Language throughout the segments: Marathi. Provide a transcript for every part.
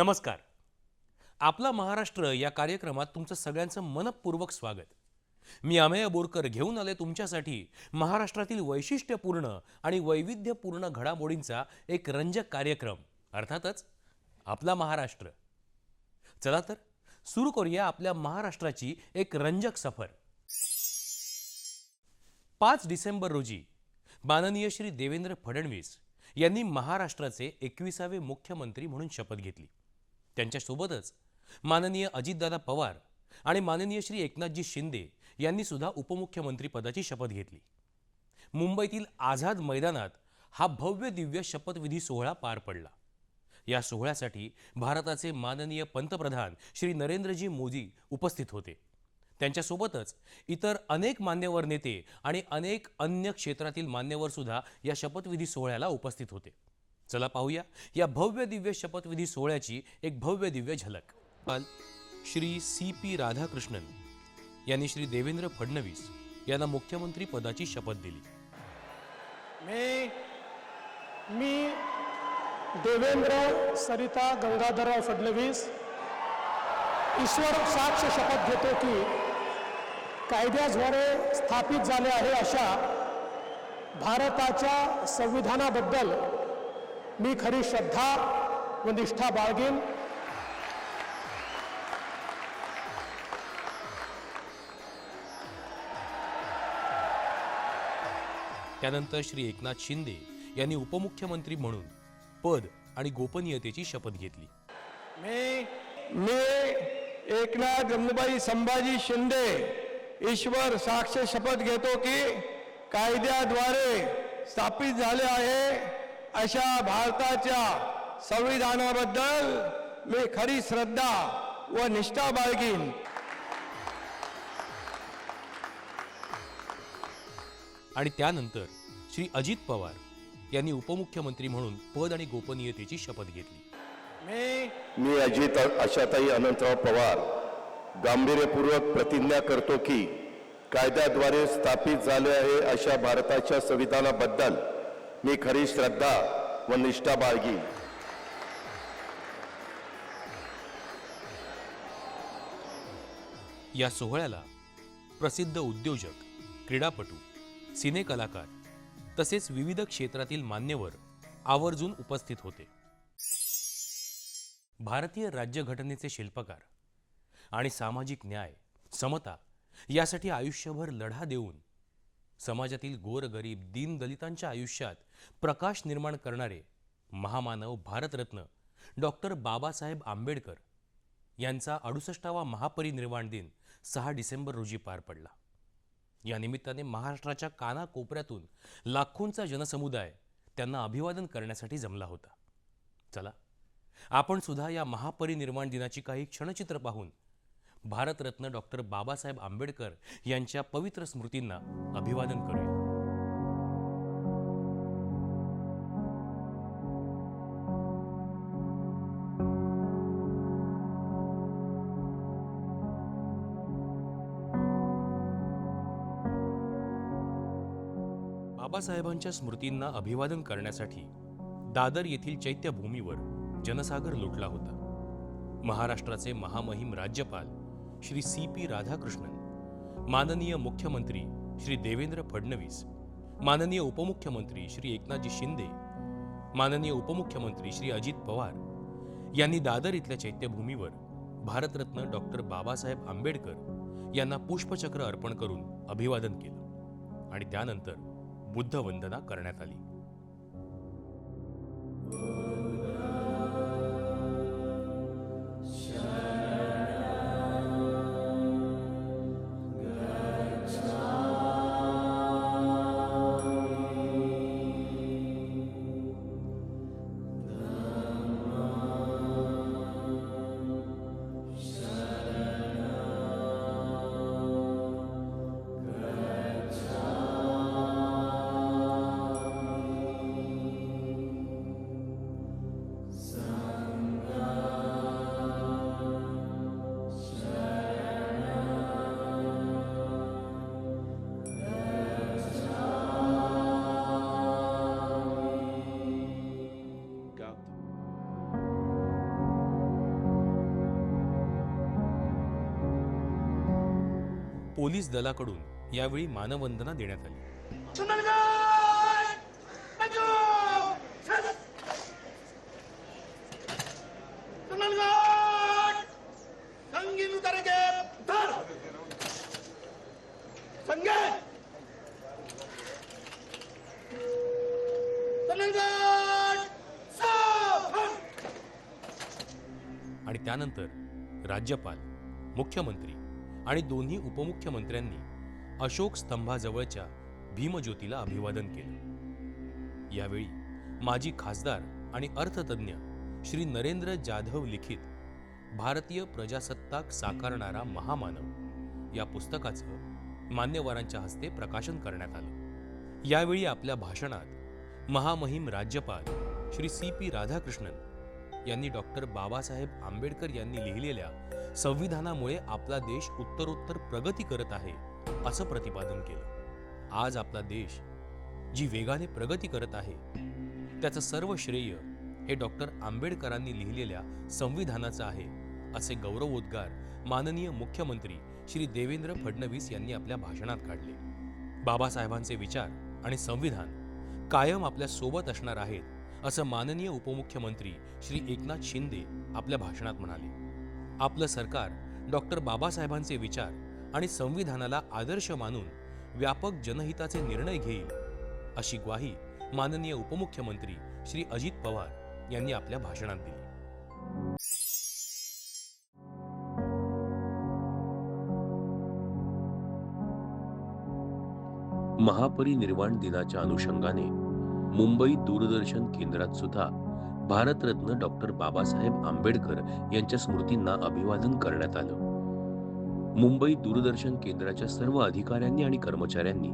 नमस्कार. आपला महाराष्ट्र या कार्यक्रमात तुमचं सगळ्यांचं मनपूर्वक स्वागत. मी अमेय बोरकर घेऊन आले तुमच्यासाठी महाराष्ट्रातील वैशिष्ट्यपूर्ण आणि वैविध्यपूर्ण घडामोडींचा एक रंजक कार्यक्रम. अर्थातच आपला महाराष्ट्र. चला तर सुरू करूया आपल्या महाराष्ट्राची एक रंजक सफर. पाच डिसेंबर रोजी माननीय श्री देवेंद्र फडणवीस यांनी महाराष्ट्राचे एकविसावे मुख्यमंत्री म्हणून शपथ घेतली. त्यांच्यासोबतच. माननीय अजितदादा पवार आणि माननीय श्री एकनाथजी शिंदे यांनी सुद्धा उपमुख्यमंत्रीपदाची शपथ घेतली. मुंबईतील आझाद मैदानात हा भव्य दिव्य शपथविधी सोहळा पार पडला. या सोहळ्यासाठी भारताचे माननीय पंतप्रधान श्री नरेंद्रजी मोदी उपस्थित होते. त्यांच्यासोबतच इतर अनेक मान्यवर नेते आणि अनेक अन्य क्षेत्रातील मान्यवर सुद्धा या शपथविधी सोहळ्याला उपस्थित होते. चला पाहूया. या भव्य दिव्य शपथविधी सोहळ्याची एक भव्य दिव्य झलक. श्री सी पी राधाकृष्णन यांनी श्री देवेंद्र फडणवीस यांना मुख्यमंत्री पदाची शपथ दिली. मी मी देवेंद्र सरिता गंगाधरराव फडणवीस ईश्वर साक्ष शपथ घेतो की कायद्याद्वारे स्थापित झाले आहे अशा भारताच्या संविधानाबद्दल मी खरी श्रद्धा व निष्ठा बाळगेन. त्यानंतर श्री एकनाथ शिंदे यांनी उपमुख्यमंत्री म्हणून पद आणि गोपनीयतेची शपथ घेतली. मी मी एकनाथ गंगूबाई संभाजी शिंदे ईश्वर साक्ष शपथ घेतो की कायद्याद्वारे स्थापित झाले आहे. अशा भारताच्या संविधानाबद्दल मी खरी श्रद्धा व निष्ठा बाळगीन. आणि त्यानंतर श्री अजित पवार यांनी उपमुख्यमंत्री म्हणून पद आणि गोपनीयतेची शपथ घेतली. मी मी अजित आशाताई अनंतराव पवार गांभीर्यपूर्वक प्रतिज्ञा करतो की कायद्याद्वारे स्थापित झाले आहे अशा भारताच्या संविधानाबद्दल मी खरी श्रद्धा व निष्ठा बाळगी. या सोहळ्याला प्रसिद्ध उद्योजक क्रीडापटू सिनेकलाकार तसेच विविध क्षेत्रातील मान्यवर आवर्जून उपस्थित होते. भारतीय राज्यघटनेचे शिल्पकार आणि सामाजिक न्याय समता यासाठी आयुष्यभर लढा देऊन समाजातील गोरगरीब दीनदलितांच्या आयुष्यात प्रकाश निर्माण करणारे महामानव भारतरत्न डॉक्टर बाबासाहेब आंबेडकर यांचा अडुसष्टावा महापरिनिर्वाण दिन सहा डिसेंबर रोजी पार पडला. या निमित्ताने महाराष्ट्राच्या कानाकोपऱ्यातून लाखोंचा जनसमुदाय त्यांना अभिवादन करण्यासाठी जमला होता. चला आपण सुद्धा या महापरिनिर्वाण दिनाची काही क्षणचित्र पाहून भारतरत्न डॉक्टर बाबासाहेब आंबेडकर यांच्या पवित्र स्मृतींना अभिवादन करूया. बाबासाहेबांच्या स्मृतींना अभिवादन करण्यासाठी दादर येथील चैत्यभूमीवर जनसागर लुटला होता. महाराष्ट्राचे महामहिम राज्यपाल श्री सी पी राधाकृष्णन माननीय मुख्यमंत्री श्री देवेंद्र फडणवीस माननीय उपमुख्यमंत्री श्री एकनाथजी शिंदे माननीय उपमुख्यमंत्री श्री अजित पवार यांनी दादर इथल्या चैत्यभूमीवर भारतरत्न डॉक्टर बाबासाहेब आंबेडकर यांना पुष्पचक्र अर्पण करून अभिवादन केलं आणि त्यानंतर बुद्धवंदना करण्यात आली. पोलीस दलाकडून यावेळी मानवंदना देण्यात आली. आणि त्यानंतर राज्यपाल मुख्यमंत्री आणि दोन्ही उपमुख्यमंत्र्यांनी अशोक स्तंभाजवळच्या भीमज्योतीला अभिवादन केलं. यावेळी माजी खासदार आणि अर्थतज्ञ श्री नरेंद्र जाधव लिखित भारतीय प्रजासत्ताक साकारणारा महामानव या पुस्तकाचं मान्यवरांच्या हस्ते प्रकाशन करण्यात आलं. यावेळी आपल्या भाषणात महामहिम राज्यपाल श्री सी पी राधाकृष्णन यांनी डॉक्टर बाबासाहेब आंबेडकर यांनी लिहिलेल्या संविधानामुळे आपला देश उत्तरोत्तर प्रगती करत आहे असं प्रतिपादन केलं. आज आपला देश जी वेगाने प्रगती करत आहे त्याचं सर्व श्रेय हे डॉक्टर आंबेडकरांनी लिहिलेल्या संविधानाचं आहे असे गौरवोद्गार माननीय मुख्यमंत्री श्री देवेंद्र फडणवीस यांनी आपल्या भाषणात काढले. बाबासाहेबांचे विचार आणि संविधान कायम आपल्यासोबत असणार आहेत असं माननीय उपमुख्यमंत्री श्री एकनाथ शिंदे आपल्या भाषणात म्हणाले. आपलं सरकार डॉक्टर बाबासाहेबांचे विचार आणि संविधानाला आदर्श मानून व्यापक जनहिताचे निर्णय घेईल अशी ग्वाही माननीय उपमुख्यमंत्री श्री अजित पवार यांनी आपल्या भाषणात दिली. महापरिनिर्वाण दिनाच्या अनुषंगाने मुंबई दूरदर्शन केंद्रात सुद्धा भारतरत्न डॉक्टर बाबासाहेब आंबेडकर यांच्या स्मृतींना अभिवादन करण्यात आलं. मुंबई दूरदर्शन केंद्राच्या सर्व अधिकाऱ्यांनी आणि कर्मचाऱ्यांनी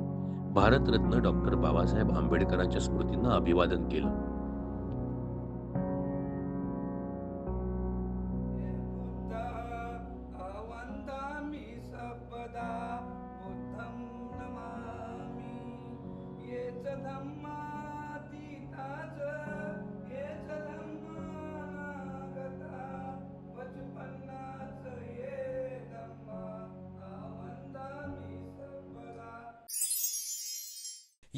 भारतरत्न डॉक्टर बाबासाहेब आंबेडकरांच्या स्मृतींना अभिवादन केलं.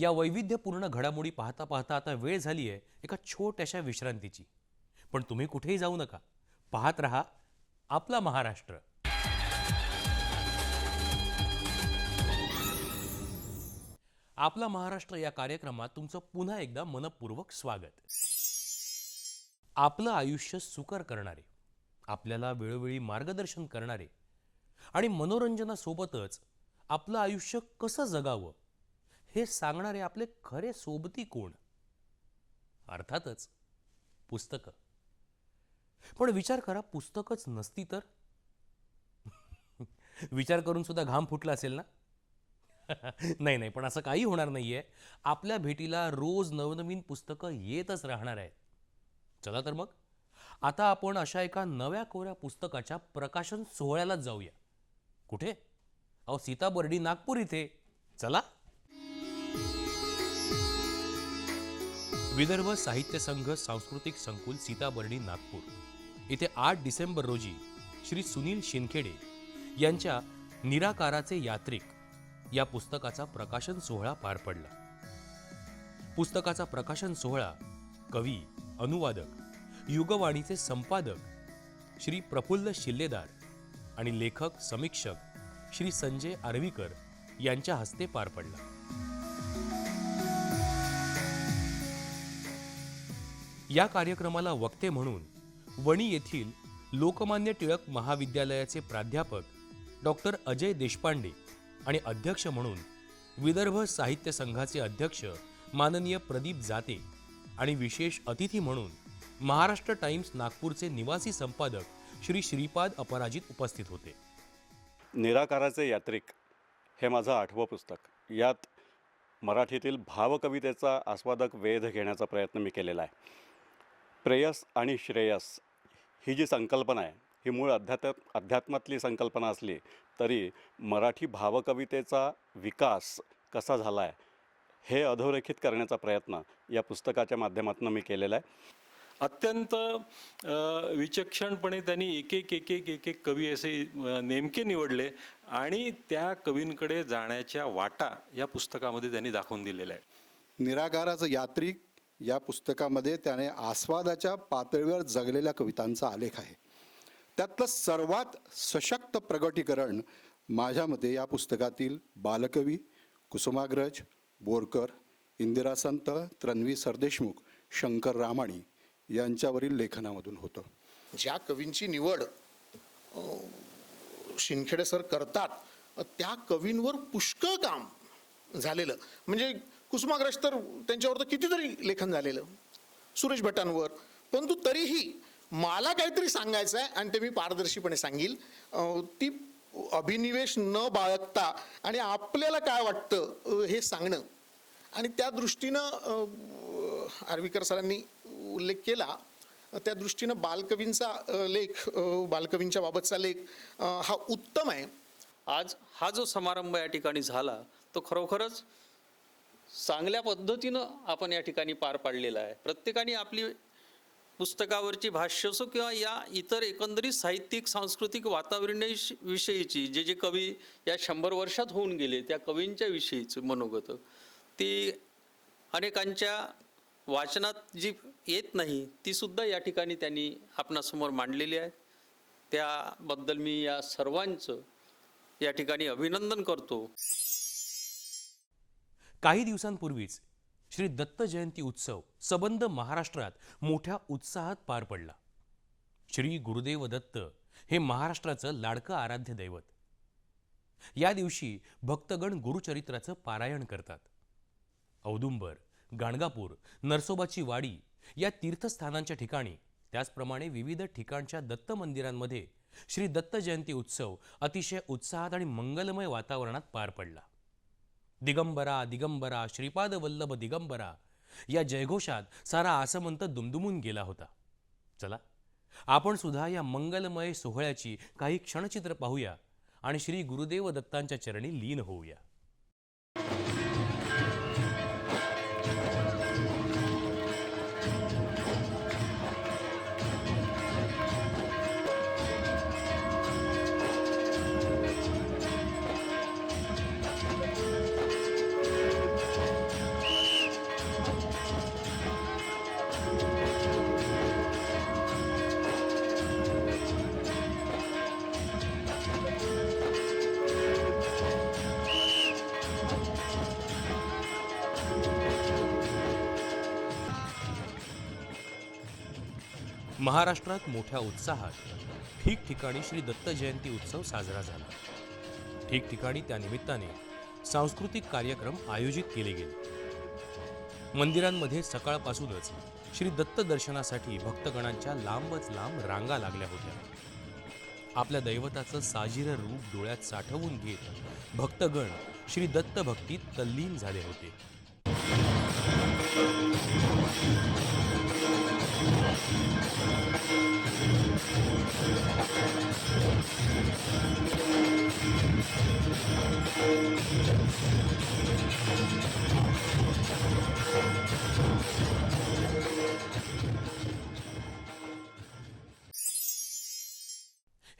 या वैविध्यपूर्ण घडामोडी पाहता पाहता आता वेळ झाली आहे एका छोट्याशा विश्रांतीची. पण तुम्ही कुठेही जाऊ नका. पाहत रहा आपला महाराष्ट्र. आपला महाराष्ट्र या कार्यक्रमात तुमचं पुन्हा एकदा मनपूर्वक स्वागत. आपलं आयुष्य सुकर करणारे आपल्याला वेळोवेळी मार्गदर्शन करणारे आणि मनोरंजनासोबतच आपलं आयुष्य कसं जगावं हे सांगणारे आपले खरे सोबती कोण? अर्थातच पुस्तकं. पण विचार करा पुस्तकच नसती तर? विचार करून सुद्धा घाम फुटला असेल ना? नाही नाही पण असं काही होणार नाही आहे आपल्या भेटीला रोज नवनवीन पुस्तकं येतच राहणार आहेत. चला तर मग. आता आपण अशा एका नव्या कोऱ्या पुस्तकाच्या प्रकाशन सोहळ्यालाच जाऊया. कुठे? अहो सीता बर्डी नागपूर इथे. चला. विदर्भ साहित्य संघ सांस्कृतिक संकुल सीताबर्डी नागपूर. इथे आठ डिसेंबर रोजी श्री सुनील शिंदखेडे यांच्या निराकाराचे यात्रिक या पुस्तकाचा प्रकाशन सोहळा पार पडला. पुस्तकाचा प्रकाशन सोहळा कवी अनुवादक युगवाणीचे संपादक श्री प्रफुल्ल शिल्लेदार आणि लेखक समीक्षक श्री संजय आर्वीकर यांच्या हस्ते पार पडला. या कार्यक्रमाला वक्ते म्हणून वणी येथील लोकमान्य टिळक महाविद्यालयाचे प्राध्यापक डॉक्टर अजय देशपांडे आणि अध्यक्ष म्हणून विदर्भ साहित्य संघाचे अध्यक्ष माननीय प्रदीप जाते आणि विशेष अतिथी म्हणून महाराष्ट्र टाइम्स नागपूरचे निवासी संपादक श्री श्रीपाद अपराजित उपस्थित होते. निराकाराचे यात्रिक हे माझं आठवं पुस्तक. यात मराठीतील भावकवितेचा आस्वादक वेध घेण्याचा प्रयत्न मी केलेला आहे. प्रेयस आणि श्रेयस ही जी संकल्पना आहे ही मूळ अध्यात्म अध्यात्मातली संकल्पना असली तरी मराठी भावकवितेचा विकास कसा झाला आहे हे अधोरेखित करण्याचा प्रयत्न या पुस्तकाच्या माध्यमातून मी केलेला आहे. अत्यंत विचक्षणपणे त्यांनी एक एक एक एक एक एक कवी असे नेमके निवडले आणि त्या कवींकडे जाण्याच्या वाटा या पुस्तकामध्ये त्यांनी दाखवून दिलेल्या आहे निराकाराचं यात्रिक या पुस्तकामध्ये त्याने आस्वादाच्या पातळीवर जगलेल्या कवितांचा आलेख आहे. त्यातलं सर्वात सशक्त प्रगटीकरण माझ्या मते या पुस्तकातील बालकवी कुसुमाग्रज बोरकर इंदिरा संत तन्वी सरदेशमुख शंकर रामाणी यांच्यावरील लेखनामधून होतं. ज्या कवींची निवड शिंदखेडे सर करतात त्या कवींवर पुष्कळ काम झालेलं. म्हणजे कुसुमाग्रज तर त्यांच्यावर तर कितीतरी लेखन झालेलं. सुरेश भटांवर. परंतु तरीही मला काहीतरी सांगायचं आहे आणि ते मी पारदर्शीपणे सांगील. ती अभिनिवेश न बाळगता आणि आपल्याला काय वाटतं हे सांगणं. आणि त्या दृष्टीनं आर्वीकर सरांनी उल्लेख केला. त्या दृष्टीनं बालकवींचा लेख बालकवींच्या बाबतचा लेख हा उत्तम आहे. आज हा जो समारंभ या ठिकाणी झाला तो खरोखरच चांगल्या पद्धतीनं आपण या ठिकाणी पार पाडलेला आहे. प्रत्येकाने आपली पुस्तकावरची भाष्य असो किंवा या इतर एकंदरीत साहित्यिक सांस्कृतिक वातावरणाविषयीची जे जे कवी या शंभर वर्षात होऊन गेले त्या कवींच्या विषयीचं मनोगत. ती अनेकांच्या वाचनात जी येत नाही ती सुद्धा या ठिकाणी त्यांनी आपणासमोर मांडलेली आहे. त्याबद्दल मी या सर्वांचं या ठिकाणी अभिनंदन करतो. काही दिवसांपूर्वीच श्री दत्त जयंती उत्सव सबंध महाराष्ट्रात मोठ्या उत्साहात पार पडला. श्री गुरुदेव दत्त हे महाराष्ट्राचं लाडकं आराध्य दैवत. या दिवशी भक्तगण गुरुचरित्राचं पारायण करतात. औदुंबर गाणगापूर नरसोबाची वाडी या तीर्थस्थानांच्या ठिकाणी त्याचप्रमाणे विविध ठिकाणच्या दत्त मंदिरांमध्ये श्री दत्त जयंती उत्सव अतिशय उत्साहात आणि मंगलमय वातावरणात पार पडला. दिगंबरा दिगंबरा श्रीपाद वल्लभ दिगंबरा. या जयघोषात सारा आसमंत दुमदुमून गेला होता. चला आपण सुद्धा या मंगलमय सोहळ्याची काही क्षणचित्र पाहूया आणि श्री गुरुदेव दत्तांच्या चरणी लीन होऊया. महाराष्ट्रात मोठ्या उत्साहात ठिकठिकाणी श्री दत्त जयंती उत्सव साजरा झाला. ठिकठिकाणी त्या निमित्ताने सांस्कृतिक कार्यक्रम आयोजित केले गेले. मंदिरांमध्ये सकाळपासूनच श्री दत्त दर्शनासाठी भक्तगणांच्या लांबच लांब रांगा लागल्या होत्या. आपल्या दैवताचं साजिरं रूप डोळ्यात साठवून घेत भक्तगण श्री दत्त भक्तीत तल्लीन झाले होते.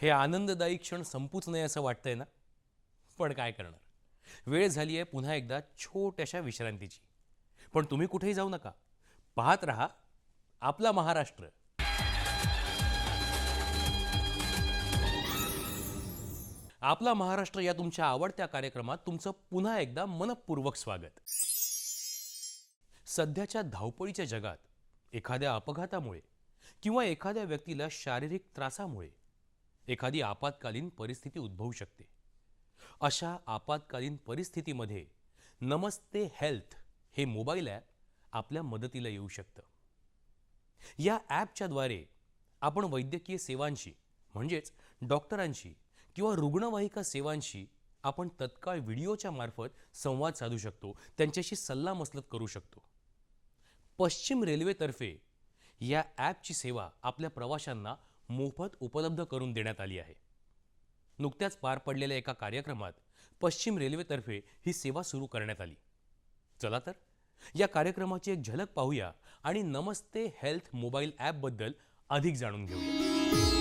हे आनंददायी क्षण संपूच नये असं वाटतंय ना? पण काय करणार? वेळ झाली आहे पुन्हा एकदा छोट्याशा विश्रांतीची. पण तुम्ही कुठेही जाऊ नका. पाहत रहा आपला महाराष्ट्र. आपला महाराष्ट्र या तुमच्या आवडत्या कार्यक्रमात तुमचं पुन्हा एकदा मनपूर्वक स्वागत. सध्याच्या धावपळीच्या जगात एखाद्या अपघातामुळे किंवा एखाद्या व्यक्तीला शारीरिक त्रासामुळे एखादी आपत्कालीन परिस्थिती उद्भवू शकते. अशा आपत्कालीन परिस्थितीमध्ये नमस्ते हेल्थ हे मोबाईल ॲप आपल्या मदतीला येऊ शकतं. या ॲपच्याद्वारे आपण वैद्यकीय सेवांशी म्हणजेच डॉक्टरांशी किंवा रुग्णवाहिका सेवांशी आपण तत्काळ व्हिडिओच्या मार्फत संवाद साधू शकतो त्यांच्याशी सल्लामसलत करू शकतो. पश्चिम रेल्वेतर्फे या ॲपची सेवा आपल्या प्रवाशांना मोफत उपलब्ध करून देण्यात आली आहे. नुकत्याच पार पडलेल्या एका कार्यक्रमात पश्चिम रेल्वेतर्फे ही सेवा सुरू करण्यात आली. चला तर? या कार्यक्रमाची एक झलक पाहूया आणि नमस्ते हेल्थ मोबाईल ॲपबद्दल अधिक जाणून घेऊया.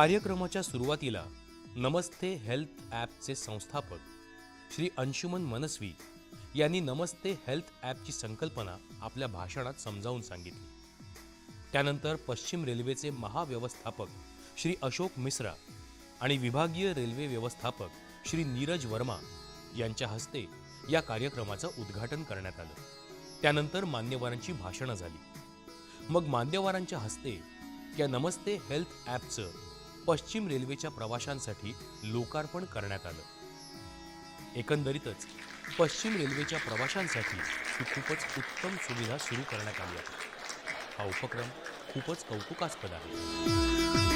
कार्यक्रमाच्या सुरुवातीला नमस्ते हेल्थ ॲपचे संस्थापक श्री अंशुमन मनस्वी यांनी नमस्ते हेल्थ ॲपची संकल्पना आपल्या भाषणात समजावून सांगितली. त्यानंतर पश्चिम रेल्वेचे महाव्यवस्थापक श्री अशोक मिश्रा आणि विभागीय रेल्वे व्यवस्थापक श्री नीरज वर्मा यांच्या हस्ते या कार्यक्रमाचं उद्घाटन करण्यात आलं. त्यानंतर मान्यवरांची भाषणं झाली. मग मान्यवरांच्या हस्ते या नमस्ते हेल्थ ॲपचं पश्चिम रेल्वेच्या प्रवाशांसाठी लोकार्पण करण्यात आलं. एकंदरीतच पश्चिम रेल्वेच्या प्रवाशांसाठी ही खूपच उत्तम सुविधा सुरू करण्यात आली आहे. हा उपक्रम खूपच कौतुकास्पद आहे.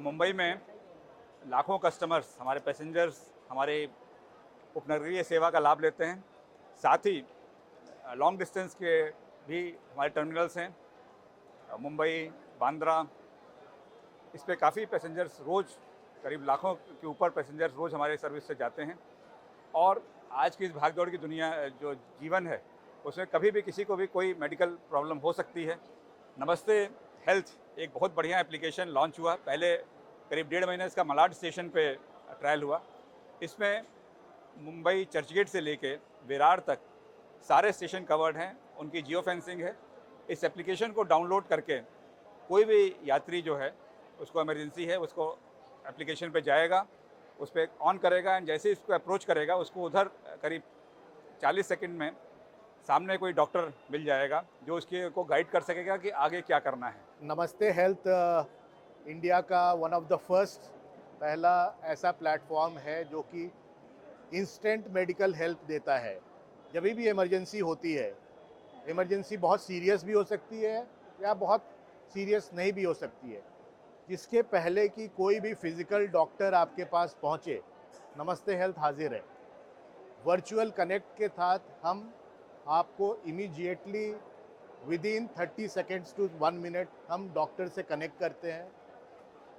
मुंबई में लाखों कस्टमर्स हमारे पैसेंजर्स हमारे उपनगरीय सेवा का लाभ लेते हैं। साथ ही लॉन्ग डिस्टेंस के भी हमारे टर्मिनल्स हैं। मुंबई, बांद्रा, इस पर काफ़ी पैसेंजर्स रोज़, करीब लाखों के ऊपर पैसेंजर्स रोज़ हमारे सर्विस से जाते हैं। और आज की इस भागदौड़ की दुनिया जो जीवन है, उसमें कभी भी किसी को भी कोई मेडिकल प्रॉब्लम हो सकती है। नमस्ते हेल्थ एक बहुत बढ़िया एप्लीकेशन लॉन्च हुआ। पहले करीब डेढ़ महीने इसका मलाड स्टेशन पे ट्रायल हुआ। इसमें मुंबई चर्चगेट से लेके विरार तक सारे स्टेशन कवर्ड हैं। उनकी जियो फेंसिंग है। इस एप्लीकेशन को डाउनलोड करके कोई भी यात्री जो है, उसको इमरजेंसी है, उसको एप्लीकेशन पे जाएगा, उस पर ऑन करेगा एंड जैसे इसको अप्रोच करेगा, उसको उधर करीब 40 सेकंड में सामने कोई डॉक्टर मिल जाएगा, जो उसके को गाइड कर सकेगा कि आगे क्या करना है। नमस्ते हेल्थ इंडिया का वन ऑफ़ द फ़र्स्ट पहला ऐसा प्लेटफॉर्म है जो कि इंस्टेंट मेडिकल हेल्प देता है। जब भी इमरजेंसी होती है इमरजेंसी बहुत सीरियस भी हो सकती है या बहुत सीरियस नहीं भी हो सकती है। जिसके पहले कि कोई भी फ़िज़िकल डॉक्टर आपके पास पहुँचे, नमस्ते हेल्थ, हाजिर है। वर्चुअल कनेक्ट के साथ हम आपको immediately within thirty seconds to one minute Hum doctor से कनेक्ट करते हैं।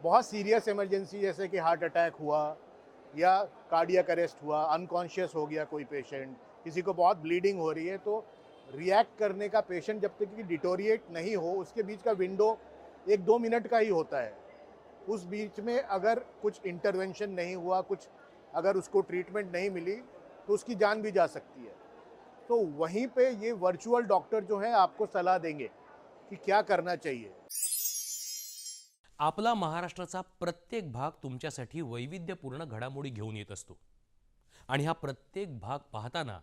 बहुत सीरियस इमरजेंसी जैसे कि हार्ट अटैक हुआ, या कार्डियक अरेस्ट हुआ अनकॉन्शियस हो गया कोई पेशेंट किसी को बहुत ब्लीडिंग हो रही है तो रिएक्ट करने का पेशेंट जब तक कि डिटोरिएट नहीं हो, उसके बीच का विंडो एक दो मिनट का ही होता है। उस बीच में अगर कुछ इंटरवेंशन नहीं हुआ, कुछ अगर उसको ट्रीटमेंट नहीं मिली तो उसकी जान भी जा सकती है। तो वहीं पे ये वर्चुअल डॉक्टर जो है आपको सलाह देंगे की क्या करना चाहिए। आपला महाराष्ट्राचा प्रत्येक भाग तुमच्यासाठी वैविध्यपूर्ण घडामोडी घेऊन येत असतो. आणि हा प्रत्येक भाग पाहताना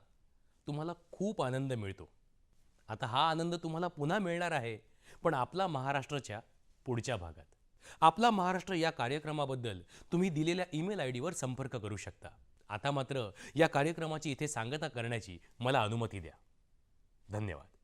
तुम्हाला खूप आनंद मिळतो. आता हा आनंद तुम्हाला पुन्हा मिळणार आहे पण आपला महाराष्ट्राच्या पुढच्या भागात. आपला महाराष्ट्र या कार्यक्रमाबद्दल तुम्ही दिलेल्या ईमेल आय डीवर संपर्क करू शकता. आता मात्र या कार्यक्रमाची इथे सांगता करण्याची मला अनुमती द्या. धन्यवाद.